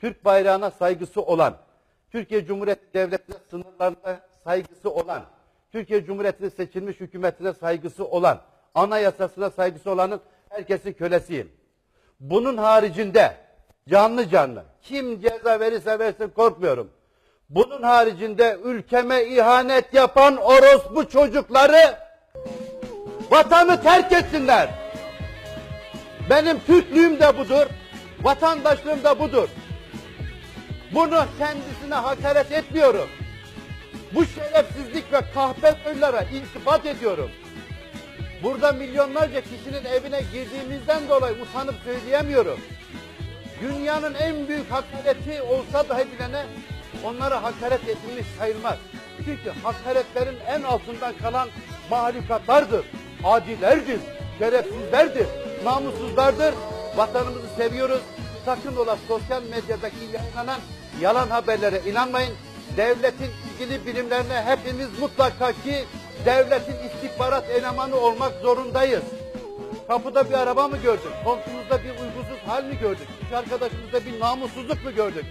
Türk bayrağına saygısı olan, Türkiye Cumhuriyeti Devleti'ne sınırlarına saygısı olan, Türkiye Cumhuriyeti'nin seçilmiş hükümetine saygısı olan, anayasasına saygısı olanın herkesin kölesiyim. Bunun haricinde canlı canlı kim ceza verirse versin korkmuyorum. Bunun haricinde ülkeme ihanet yapan orospu çocukları vatanı terk etsinler. Benim Türklüğüm de budur, vatandaşlığım da budur. Bunu kendisine hakaret etmiyorum. Bu şerefsizlik ve kahpe soylara iltifat ediyorum. Burada milyonlarca kişinin evine girdiğimizden dolayı utanıp söyleyemiyorum. Dünyanın en büyük hakareti olsa dahi bilene onlara hakaret edilmiş sayılmaz. Çünkü hakaretlerin en altından kalan mahlukatlardır. Adilerdir, şerefsizlerdir, namussuzlardır. Vatanımızı seviyoruz. Sakın ola sosyal medyadaki yayınlanan yalan haberlere inanmayın. Devletin ilgili birimlerine hepimiz mutlaka ki devletin istihbarat elemanı olmak zorundayız. Kapıda bir araba mı gördük? Komşumuzda bir uygusuz hal mi gördük? İş arkadaşımızda bir namussuzluk mu gördük?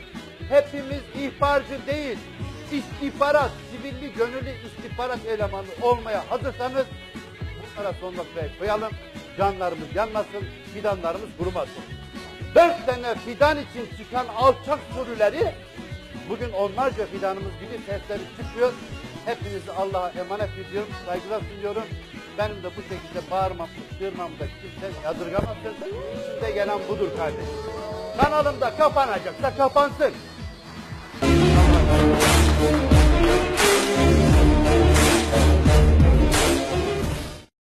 Hepimiz ihbarcı değil, istihbarat, sivilli gönüllü istihbarat elemanı olmaya hazırsanız bunlara son noktayı koyalım. Canlarımız yanmasın, fidanlarımız kurumasın. Dört sene fidan için çıkan alçak sürüleri bugün onlarca fidanımız gibi sesleri çıkıyor. Hepinizi Allah'a emanet ediyorum, saygılar sunuyorum. Benim de bu şekilde bağırmam, çığırmam da kimse yadırgamasın. İçinde gelen budur kardeşim. Kanalımda kapanacaksa kapansın.